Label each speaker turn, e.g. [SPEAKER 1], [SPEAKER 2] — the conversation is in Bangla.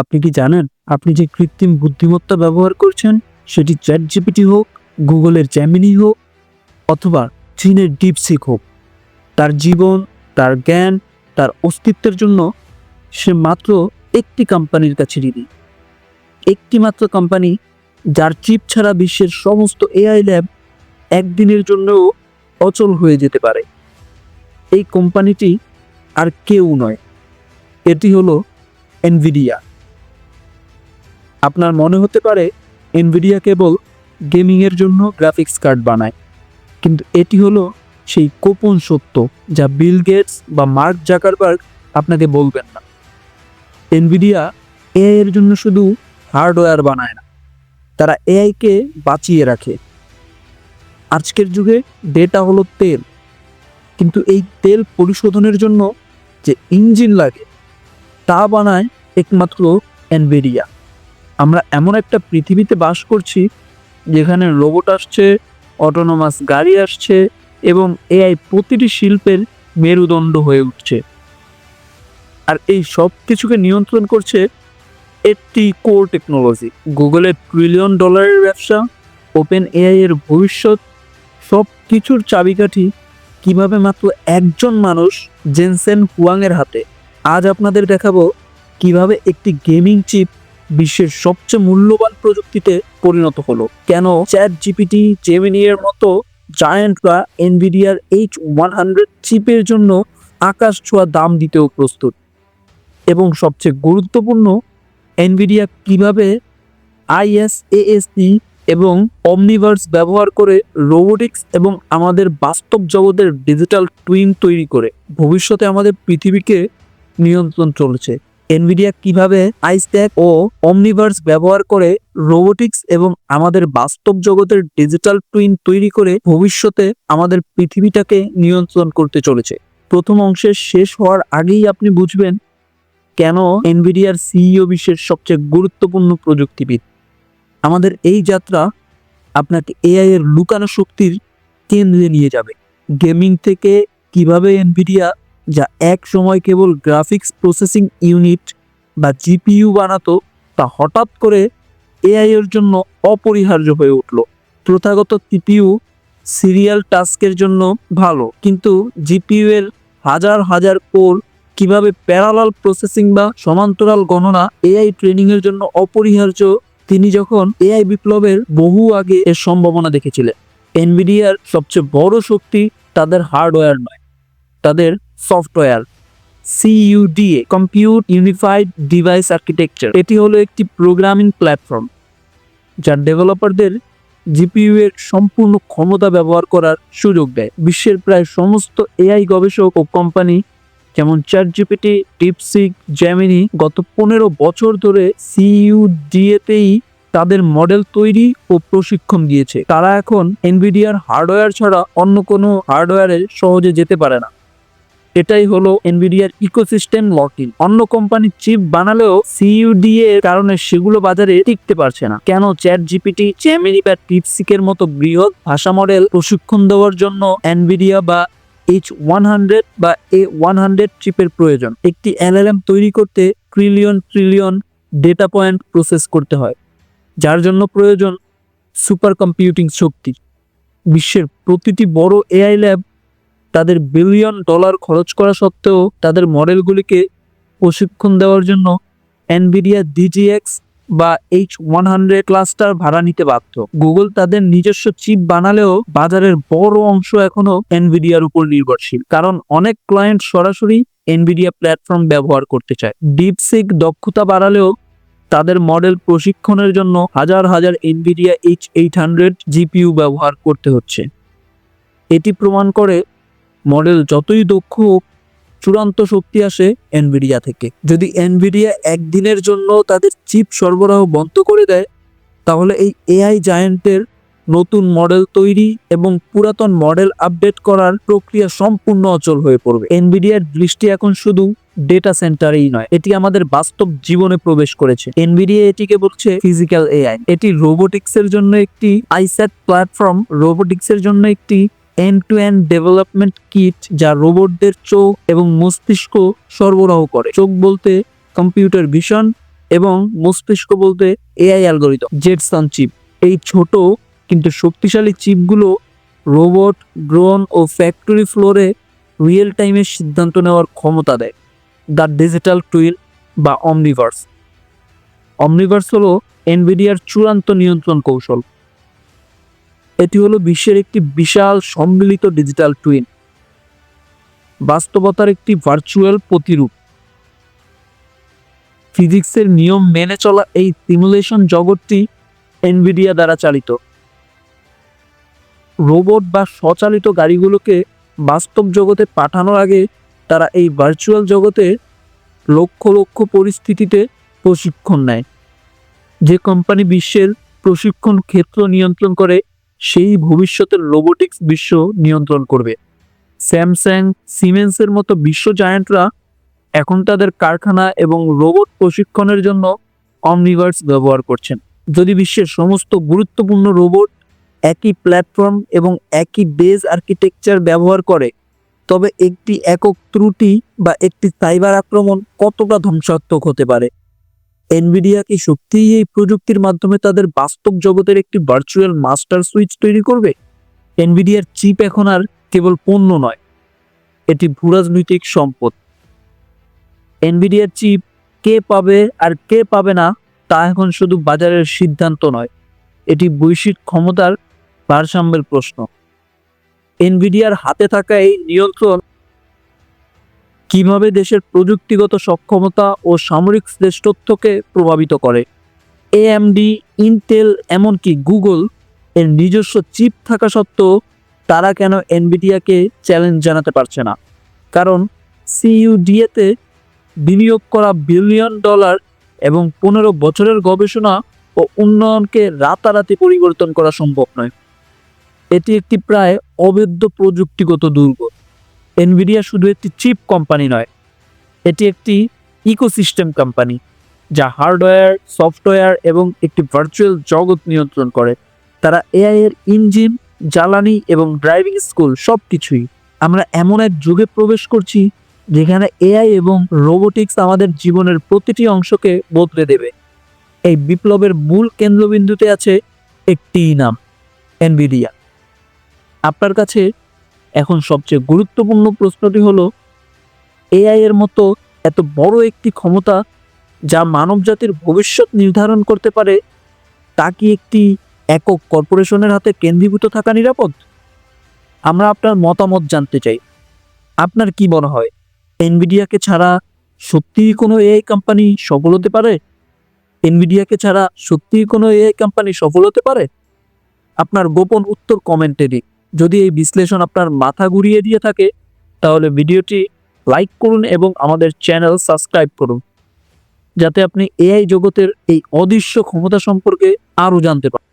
[SPEAKER 1] আপনি কি জানেন আপনি যে কৃত্রিম বুদ্ধিমত্তা ব্যবহার করছেন, সেটি চ্যাট জিপিটি হোক, গুগলের জ্যামিনি হোক, অথবা চীনের ডিপসিক হোক, তার জীবন, তার জ্ঞান, তার অস্তিত্বের জন্য সে মাত্র একটি কোম্পানির কাছে ঋণী। একটি মাত্র কোম্পানি যার চিপ ছাড়া বিশ্বের সমস্ত এআই ল্যাব একদিনের জন্যও অচল হয়ে যেতে পারে। এই কোম্পানিটি আর কেউ নয়, এটি হলো এনভিডিয়া আপনার মনে হতে পারে এনভিডিয়া কেবল গেমিংয়ের জন্য গ্রাফিক্স কার্ড বানায়, কিন্তু এটি হলো সেই গোপন সত্য যা বিল গেটস বা মার্ক জাকারবার্গ আপনাকে বলবেন না। এনভিডিয়া এআই এর জন্য শুধু হার্ডওয়্যার বানায় না, তারা এআইকে বাঁচিয়ে রাখে। আজকের যুগে ডেটা হলো তেল, কিন্তু এই তেল পরিশোধনের জন্য যে ইঞ্জিন লাগে, তা বানায় একমাত্র এনভিডিয়া আমরা এমন একটা পৃথিবীতে বাস করছি যেখানে রোবট আসছে অটোনোমাস গাড়ি আসছে এবং এআই প্রতিটি শিল্পের মেরুদণ্ড হয়ে উঠছে। আর এই সব কিছুকে নিয়ন্ত্রণ করছে একটি কোর টেকনোলজি গুগলের ট্রিলিয়ন ডলারের ব্যবসা ওপেন এআই এর ভবিষ্যৎ সব কিছুর চাবিকাঠি কীভাবে মাত্র একজন মানুষ জেনসেন হুয়াংয়ের হাতে? আজ আপনাদের দেখাবো কীভাবে একটি গেমিং চিপ বিশ্বের সবচেয়ে মূল্যবান প্রযুক্তিতে পরিণত হলো। কেন চ্যাট জিপিটি জেমিনি এর মতো জায়ান্টরা এনভিডিয়ার এইচ ওয়ান হান্ড্রেড চিপের জন্য আকাশ ছোঁয়া দাম দিতেও প্রস্তুত? এবং সবচেয়ে গুরুত্বপূর্ণ এনভিডিয়া কীভাবে আইএসএএসি এবং অমনিভার্স ব্যবহার করে রোবোটিক্স এবং আমাদের বাস্তব জগতের ডিজিটাল টুইন তৈরি করে, ভবিষ্যতে আমাদের পৃথিবীকে নিয়ন্ত্রণ চলেছে। এনভিডিয়া কীভাবে আইস্ট্যাক ও অমনিভার্স ব্যবহার করে রোবোটিক্স এবং আমাদের বাস্তব জগতের ডিজিটাল টুইন তৈরি করে ভবিষ্যতে আমাদের পৃথিবীটাকে নিয়ন্ত্রণ করতে চলেছে। প্রথম অংশের শেষ হওয়ার আগেই আপনি বুঝবেন কেন এনভিডিয়ার সিইও বিশ্বের সবচেয়ে গুরুত্বপূর্ণ প্রযুক্তিবিদ। আমাদের এই যাত্রা আপনাকে এআই এর লুকানো শক্তির কেন্দ্রে নিয়ে যাবে। গেমিং থেকে কীভাবে এনভিডিয়া যা এক সময় কেবল গ্রাফিক্স প্রসেসিং ইউনিট বা জিপিইউ বানাতো, তা হঠাৎ করে এআই এর জন্য অপরিহার্য হয়ে উঠল। প্রথাগত সিপিইউ সিরিয়াল টাস্কের জন্য ভালো, কিন্তু জিপিইউ এর হাজার হাজার কোর কীভাবে প্যারালাল প্রসেসিং বা সমান্তরাল গণনা এআই ট্রেনিং এর জন্য অপরিহার্য, তিনি যখন এআই বিপ্লবের বহু আগে এর সম্ভাবনা দেখেছিলেন। এনভিডিয়ার সবচেয়ে বড় শক্তি তাদের হার্ডওয়্যার নয়। তাদের software CUDA compute unified device architecture এটি হলো একটি প্রোগ্রামিং প্ল্যাটফর্ম যা ডেভেলপারদের জিপিইউ এর সম্পূর্ণ ক্ষমতা ব্যবহার করার সুযোগ দেয়। বিশ্বের প্রায় সমস্ত এআই গবেষক ও কোম্পানি যেমন চ্যাট জিপিটি ডিপসিক জ্যামিনি গত পনেরো বছর ধরে সিইউডিএতেই তাদের মডেল তৈরি ও প্রশিক্ষণ দিয়েছে। তারা এখন এনভিডিয়ার হার্ডওয়্যার ছাড়া অন্য কোনো হার্ডওয়্যারে সহজে যেতে পারে না। এটাই হলো এনভিডিয়ার ইকোসিস্টেম লকিং অন্য কোম্পানি চিপ বানালেও সিইউডি এর কারণে সেগুলো বাজারে টিকতে পারছে না। কেন চ্যাট জিপিটি জেমিনি বা টিপসিকের মতো বৃহৎ ভাষা মডেল প্রশিক্ষণ দেওয়ার জন্য এনভিডিয়া বা এইচ ওয়ান হান্ড্রেড বা এ ওয়ান হান্ড্রেড চিপের প্রয়োজন? একটি এলএলএম তৈরি করতে trillion trillion data point process করতে হয়। যার জন্য প্রয়োজন সুপার কম্পিউটিং শক্তি। বিশ্বের প্রতিটি বড় এআই ল্যাব তাদের বিলিয়ন ডলার খরচ করা সত্ত্বেও তাদের মডেলগুলিকে প্রশিক্ষণ দেওয়ার জন্য এনভিডিয়া ডিজিএক্স বা এইচ ওয়ান হান্ড্রেড ক্লাস্টার ভাড়া নিতে বাধ্য। গুগল তাদের নিজস্ব চিপ বানালেও বাজারের বড় অংশ এখনও এনভিডিয়ার উপর নির্ভরশীল, কারণ অনেক ক্লায়েন্ট সরাসরি এনভিডিয়া প্ল্যাটফর্ম ব্যবহার করতে চায়। ডিপসিক দক্ষতা বাড়ালেও তাদের মডেল প্রশিক্ষণের জন্য হাজার হাজার Nvidia H eight hundred GPU ব্যবহার করতে হচ্ছে। এটি প্রমাণ করে মডেল যতই দক্ষ হোক, চূড়ান্ত শক্তি আসে এনভিডিয়া থেকে। যদি এনভিডিয়া একদিনের জন্য তাদের চিপ সরবরাহ বন্ধ করে দেয়, তাহলে এই এআই জায়েন্টের নতুন মডেল তৈরি এবং পুরাতন মডেল আপডেট করার প্রক্রিয়া সম্পূর্ণ অচল হয়ে পড়বে। এনভিডিয়ার দৃষ্টি এখন শুধু ডেটা সেন্টারেই নয়, এটি আমাদের বাস্তব জীবনে প্রবেশ করেছে। এনভিডিয়া এটিকে বলছে ফিজিক্যাল এআই এটি রোবোটিক্স এর জন্য একটি আইস্যাট প্ল্যাটফর্ম রোবোটিক্স এর জন্য একটি end to end development kit যা রোবটদের চোখ এবং মস্তিষ্ক সরবরাহ করে। চোখ বলতে কম্পিউটার ভিশন এবং মস্তিষ্ক বলতে এআই অ্যালগোরিদম জেটসন চিপ এই ছোট কিন্তু শক্তিশালী চিপগুলো রোবট ড্রোন ও ফ্যাক্টরি ফ্লোরে রিয়েল টাইমে সিদ্ধান্ত নেওয়ার ক্ষমতা দেয়। দ্য ডিজিটাল টুইল বা অমনিভার্স অমনিভার্স হলো এনভিডিয়ার চূড়ান্ত নিয়ন্ত্রণ কৌশল। এটি হলো বিশ্বের একটি বিশাল সম্মিলিত ডিজিটাল টুইন বাস্তবতার একটি ভার্চুয়াল প্রতিরূপ। ফিজিক্সের নিয়ম মেনে চলা এই সিমুলেশন জগৎটি এনভিডিয়া দ্বারা চালিত। রোবট বা স্বচালিত গাড়িগুলোকে বাস্তব জগতে পাঠানোর আগে তারা এই ভার্চুয়াল জগতে লক্ষ লক্ষ পরিস্থিতিতে প্রশিক্ষণ নেয়। যে কোম্পানি বিশ্বের প্রশিক্ষণ ক্ষেত্র নিয়ন্ত্রণ করে সেই ভবিষ্যতের রোবোটিক্স বিশ্ব নিয়ন্ত্রণ করবে। স্যামসাং সিমেন্সের মতো বিশ্ব জায়ান্টরা এখন তাদের কারখানা এবং রোবট প্রশিক্ষণের জন্য অমনিভার্স ব্যবহার করছেন। যদি বিশ্বের সমস্ত গুরুত্বপূর্ণ রোবট একই প্ল্যাটফর্ম এবং একই বেজ আর্কিটেকচার ব্যবহার করে, তবে একটি একক ত্রুটি বা একটি সাইবার আক্রমণ কতটা ধ্বংসাত্মক হতে পারে? এনভিডিয়া কি সত্যিই এই প্রযুক্তির মাধ্যমে তাদের বাস্তব জগতের একটি ভার্চুয়াল মাস্টার সুইচ তৈরি করবে? এনভিডিয়ার চিপ এখন আর কেবল পণ্য নয়, এটি ভূরাজনৈতিক সম্পদ। এনভিডিয়ার চিপ কে পাবে আর কে পাবে না, তা এখন শুধু বাজারের সিদ্ধান্ত নয়, এটি বৈশ্বিক ক্ষমতার ভারসাম্যের প্রশ্ন। এনভিডিয়ার হাতে থাকা এই নিয়ন্ত্রণ কীভাবে দেশের প্রযুক্তিগত সক্ষমতা ও সামরিক শ্রেষ্ঠত্বকে প্রভাবিত করে? এএমডি ইন্টেল, এমনকি গুগল এর নিজস্ব চিপ থাকা সত্ত্বেও তারা কেন এনভিডিয়াকে চ্যালেঞ্জ জানাতে পারছে না? কারণ সিইউডিএতে বিনিয়োগ করা বিলিয়ন ডলার এবং পনেরো বছরের গবেষণা ও উন্নয়নকে রাতারাতি পরিবর্তন করা সম্ভব নয়। এটি একটি প্রায় অবৈধ প্রযুক্তিগত দুর্গ। এনভিডিয়া শুধু একটি চিপ কোম্পানি নয়, এটি একটি ইকোসিস্টেম কোম্পানি যা হার্ডওয়্যার সফটওয়্যার এবং একটি ভার্চুয়াল জগৎ নিয়ন্ত্রণ করে। তারা এআই এর ইঞ্জিন জ্বালানি এবং ড্রাইভিং স্কুল সব কিছুই আমরা এমন এক যুগে প্রবেশ করছি, যেখানে এআই এবং রোবোটিক্স আমাদের জীবনের প্রতিটি অংশকে বদলে দেবে। এই বিপ্লবের মূল কেন্দ্রবিন্দুতে আছে একটি নাম এনভিডিয়া আপনার কাছে এখন সবচেয়ে গুরুত্বপূর্ণ প্রশ্নটি হলো, এআই এর মতো এত বড় একটি ক্ষমতা যা মানবজাতির ভবিষ্যৎ নির্ধারণ করতে পারে, তা কি একটি একক কর্পোরেশনের হাতে কেন্দ্রীভূত থাকা নিরাপদ? আমরা আপনার মতামত জানতে চাই। আপনার কি মনে হয়, এনভিডিয়াকে ছাড়া সত্যিই কোনো এআই কোম্পানি সফল হতে পারে? এনভিডিয়াকে ছাড়া সত্যিই কোনো এআই কোম্পানি সফল হতে পারে? আপনার গোপন উত্তর কমেন্টে দিন। যদি এই বিশ্লেষণ আপনার মাথা ঘুরিয়ে দিয়ে থাকে, তাহলে ভিডিওটি লাইক করুন এবং আমাদের চ্যানেল সাবস্ক্রাইব করুন। যাতে আপনি এআই জগতের এই অদৃশ্য ক্ষমতা সম্পর্কে আরও জানতে পারেন।